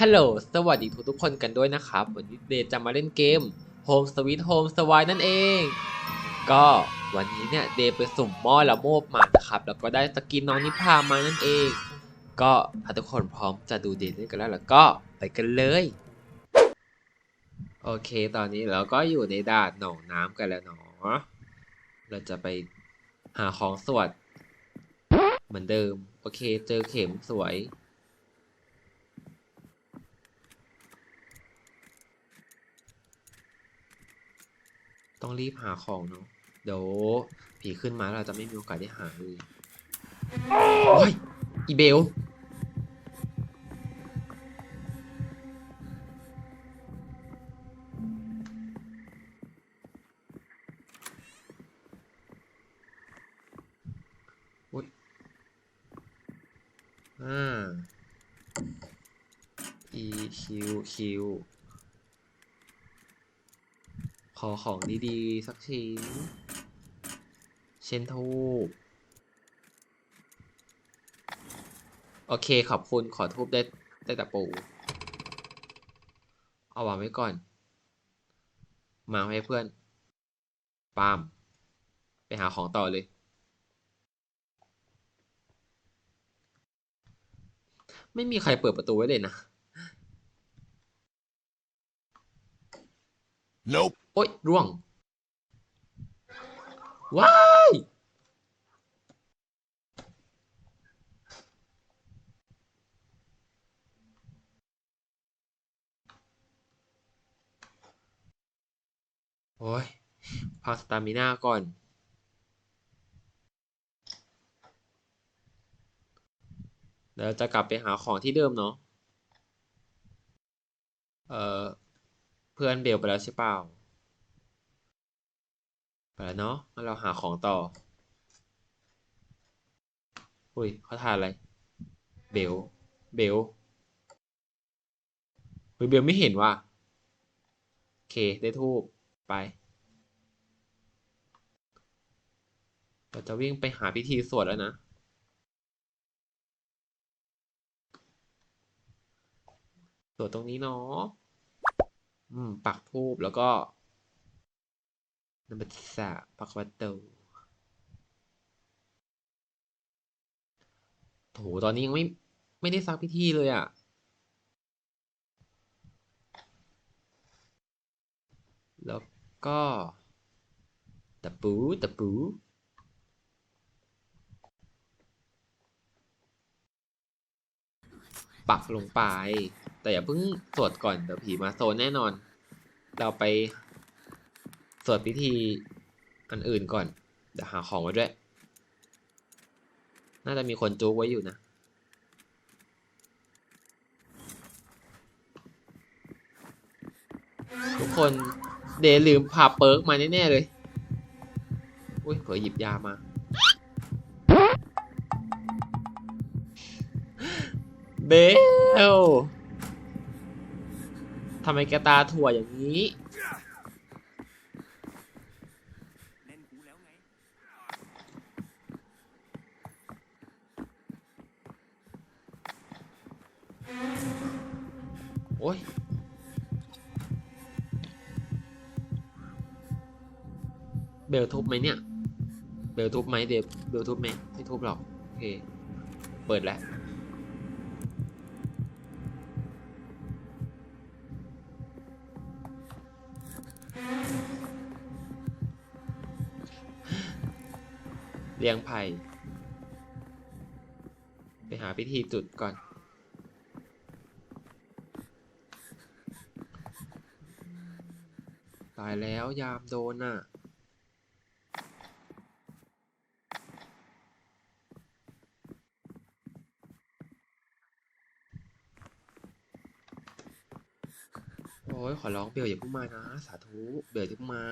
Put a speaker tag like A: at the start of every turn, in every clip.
A: ฮัลโหล สวัสดีทุกทุกคนกันด้วยนะครับ วันนี้เดย์จะมาเล่นเกม Home Sweet Home s w i นั่นเอง ก็วันนี้เนี่ยเดย์ไปสุ่มหม้อละโมบมานะครับ แล้วก็ได้สกินน้องนิพามานั่นเอง ก็ถ้าทุกคนพร้อมจะดูเดย์เล่นกันแล้วแล้วก็ไปกันเลย โอเค ตอนนี้เราก็อยู่ในด่านหนองน้ำกันแล้วเนาะ เราจะไปหาของสวดเหมือนเดิม โอเค เจอเข็มสวย ต้องรีบหาของเนาะเดี๋ยวผีขึ้นมาแล้วเราจะไม่มีโอกาสได้หาเลยโอ้ยอีเบลอุ้ยอ่า e q q ข อของดีๆ สักชิ้น เช่นทูบโอเคขอบคุณขอทูบได้ได้แต่ปู เอาวางไว้ก่อน มาให้เพื่อนปาม ไปหาของต่อเลย ไม่มีใครเปิดประตูไว้เลยนะ
B: Nope.
A: โอ๊ยร่วง ว้ายโอ้ยพักสตามิน่าก่อน เดี๋ยวจะกลับไปหาของที่เดิมเนาะ เอ่อเพื่อนเบลไปแล้วใช่เปล่า ไปแล้วเนาะงั้นเราหาของต่อ อุ้ยเขาทานอะไร เบล เบลเฮ้ยเบลไม่เห็นว่ะโอเค ได้ทูบไป เราจะวิ่งไปหาพิธีสวดแล้วนะ สวดตรงนี้เนาะ อืม ปักทูบแล้วก็ นมเบอร์สามปักวัตเตโถตอนนี้ยังไม่ ไม่ได้ซักพิธีเลยอะ่ะ แล้วก็ตะปูตะปูปักลงไป แต่อย่าเพิ่งสวดก่อนเดี๋ยวผีมาโซนแน่นอน เราไป สวดพิธีอันอื่นก่อน เดี๋ยวหาของไว้ด้วย น่าจะมีคนจูกไว้อยู่นะ ทุกคนเดย์ลืมพาเปิร์กมาแน่ๆเลย อุ้ยเผลอหยิบยามา เบลทำไมแกตาถั่วอย่างนี้
B: เล่นกูแล้วไง
A: โอ้ยเบลทุบไหมเนี่ย เบลทุบไหมเดบเบลทุบไหมไม่ทุบหรอก โอเค เปิดแล้ว เรียงไผ่ไปหาพิธีจุดก่อน ตาย แล้วยามโดนอะ โอ้ยขอร้องเบลอย่าเพิ่งมานะ สาธุเบลอย่าเพิ่งมา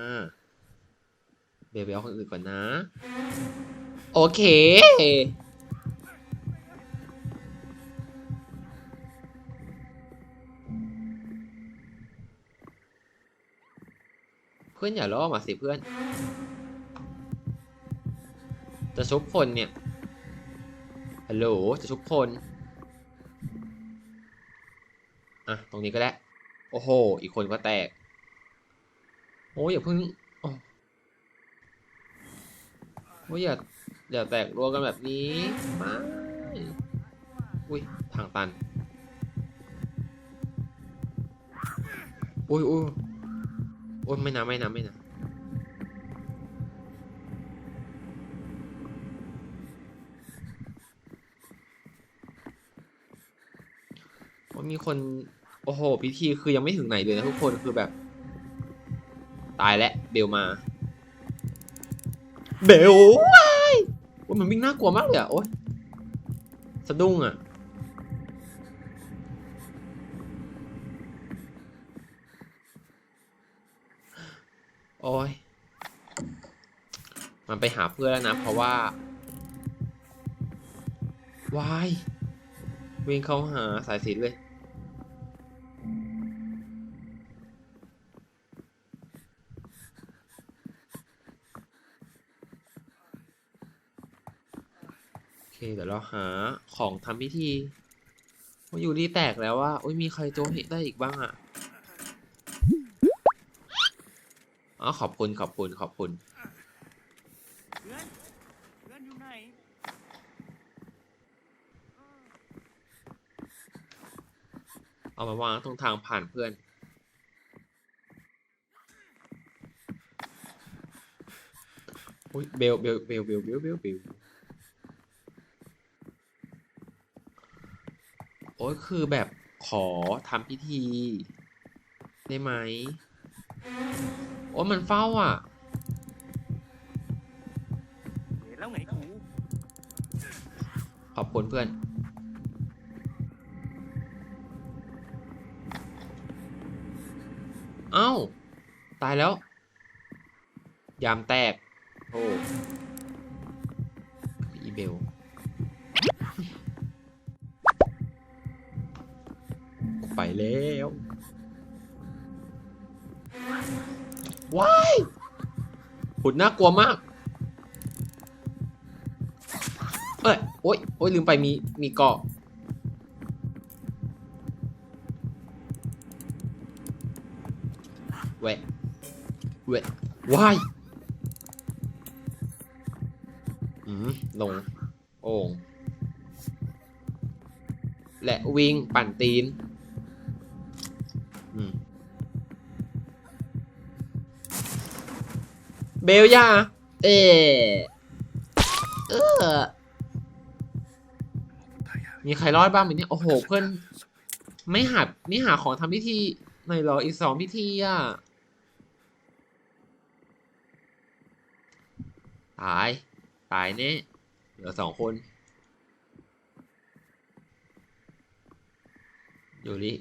A: เบลไปเอาคนอื่นก่อนนะ โอเค เพื่อนอย่าล่อมาสิเพื่อน จะชุบคนเนี่ย ฮัลโหล จะชุบคน อะ ตรงนี้ก็ได้ โอ้โห อีกคนก็แตก โอ้ยอย่าเพิ่ง โอ้โอยอย่าอย่าแตกรัวกันแบบนี้ไม่อุ้ย ทางตัน อุ้ยอุ้ย อุ้ยไม่นะไม่นะไม่นะว่ามีคน โอ้โห พิธีคือยังไม่ถึงไหนเลยนะทุกคนคือแบบ ตายแล้วเบลมา เบลว้ายมันวิ่งน่ากลัวมากเลยอะ โอ้ยสะดุ้งอะ โอ้ย มันไปหาเพื่อนแล้วนะ เพราะว่าวายวิ่งเข้าหาสายสินเลย โอเค เดี๋ยวเราหาของทำพิธีว่าอยู่ดีแตกแล้วว่าโอ้ยมีใครโจมเห็นได้อีกบ้างอะ อ๋อขอบคุณขอบคุณขอบคุณ
B: เพื่อนเพื่อนอยู่ไหน
A: เอามาวางตรงทางผ่านเพื่อน อุ้ยเบลเบลเบลเบลเบลเบลเบลโอ้ยคือแบบขอทำพิธี ได้ไหม โอ้มันเฝ้าอะ
B: แล้วไงกู
A: ขอบคุณเพื่อน เอ้า ตายแล้ว ยามแตก โอ้อีเบล ไปแล้ว ว้ายหุ่นน่ากลัวมากเอ้ยโอ๊ยโอ๊ยลืมไปมีมีเกาะแวะแวะว้ายอืมลง โอ่งและวิ่งปั่นตีน เบลยาเอเออมีใครรอดบ้างไหมเนี่ยโอ้โหเพื่อนไม่หาไม่หาของทำพิธีหน่อยเหรออีกสองพิธีอะตายตายแน่เหลือสองคนอยู่ดิ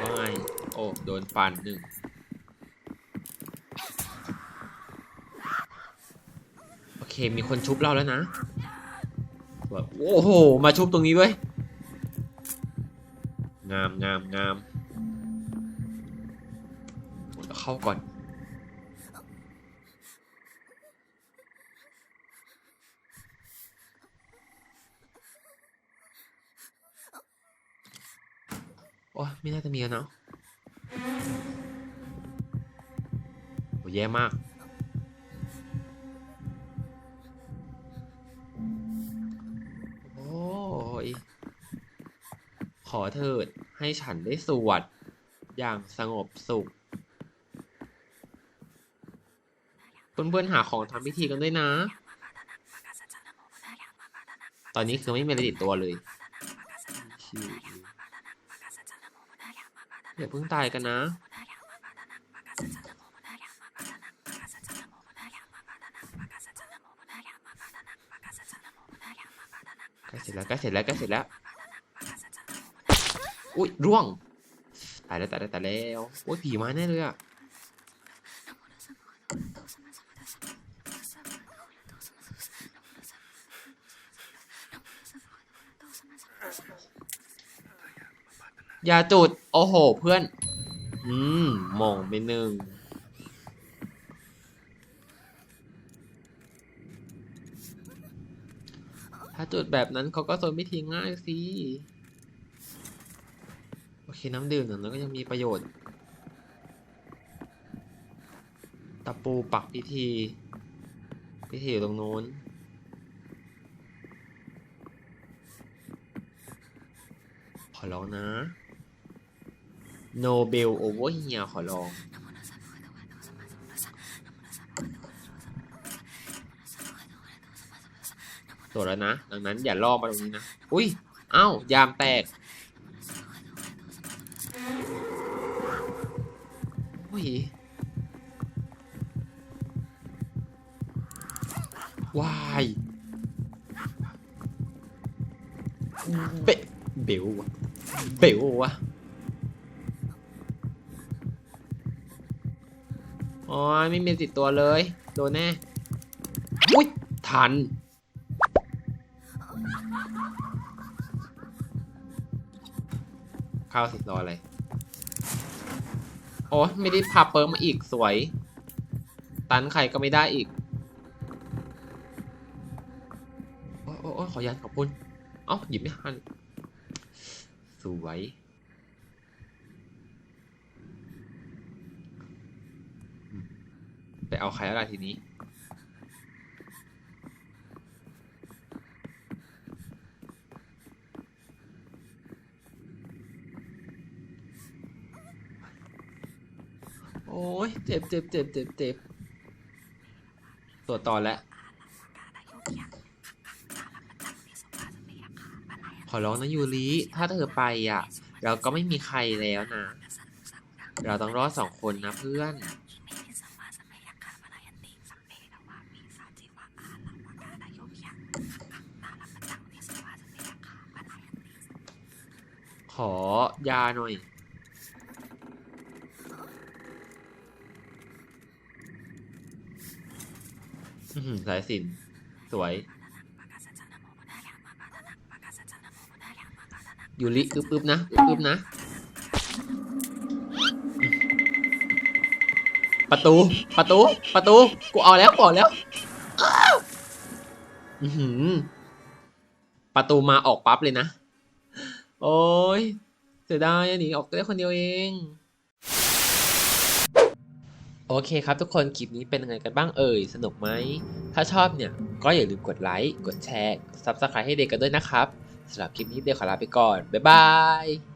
A: ว่าไงโอ้ โดนฟันหนึ่ง โอ เคมีคนชุบเราแล้วนะแบบโอ้โห มาชุบตรงนี้ด้วย งามงามงามเดี๋ยวเข้าก่อน โอ้ไม่น่าจะมีแล้วเนาะโอ้แย่มาก ขอเถิดให้ฉันได้สวด อย่างสงบสุข เพื่อนๆหาของทำพิธีกันด้วยนะ ตอนนี้คือไม่มีอะไรติดตัวเลยอย่าเพิ่งตายกันนะใกล้เสร็จแล้วใกล้เสร็จแล้วใกล้เสร็จแล้ว อุ้ยร่วงตายแล้วตายแล้วตายแล้วโอ้ยผีมาแน่เลยอะอย่าจุด โอ้โห เพื่อน อืมมองไปหนึ่งถ้าจุดแบบนั้นเขาก็โซนไม่ทิ้งง่ายสิ โอเคน้ำดื่มหนึ่งแล้วก็ยังมีประโยชน์ ตะปูปักพิธี พิธีอยู่ตรงนู้น ขอร้องนะโนเบลโอเวอร์เฮียขอร้องตัวจแล้วนะ ดังนั้นอย่าล่อมาตรงนี้นะ อุ้ยเอ้ายามแตก อุ้ยวายเบะเบลวะเบลวะอ๋อไม่มีติดตัวเลย โดนแน่อุ้ยทัน ข้าวสิรออะไร โอ้ไม่ได้พาเปิร์มมาอีกสวย ตันใครก็ไม่ได้อีก โอ้โอ้ยโอ้ยขอยันขอบคุณ เอ้าหยิบไม่ทัน สวยไปเอาใครแล้วล่ะทีนี้ ยเจ็บเจ็บเจ็บเจ็บเจ็บตัวต่อแล้วขอร้องนะยูริถ้าเธอไปอะ เราก็ไม่มีใครแล้วนะ เราต้องรอดสองคนนะเพื่อน ขอยาหน่อย อื้อหือ สายสินสวยยูริอึบอึบนะอึบอึบนะ ประตู ประตู ประตู กูเอาแล้วก่อนแล้วประตูมาออกปั๊บเลยนะ โอ้ยเสียดายหนีออกได้คนเดียวเอง โอเคครับทุกคนคลิปนี้เป็นยังไงกันบ้างเอ่ย สนุกไหม ถ้าชอบเนี่ย ก็อย่าลืมกดไลค์ กดแชร์ กดซับสไครต์ให้เด็กกันด้วยนะครับสำหรับคลิปนี้เดี๋ยวขอลาไปก่อน บ๊ายบาย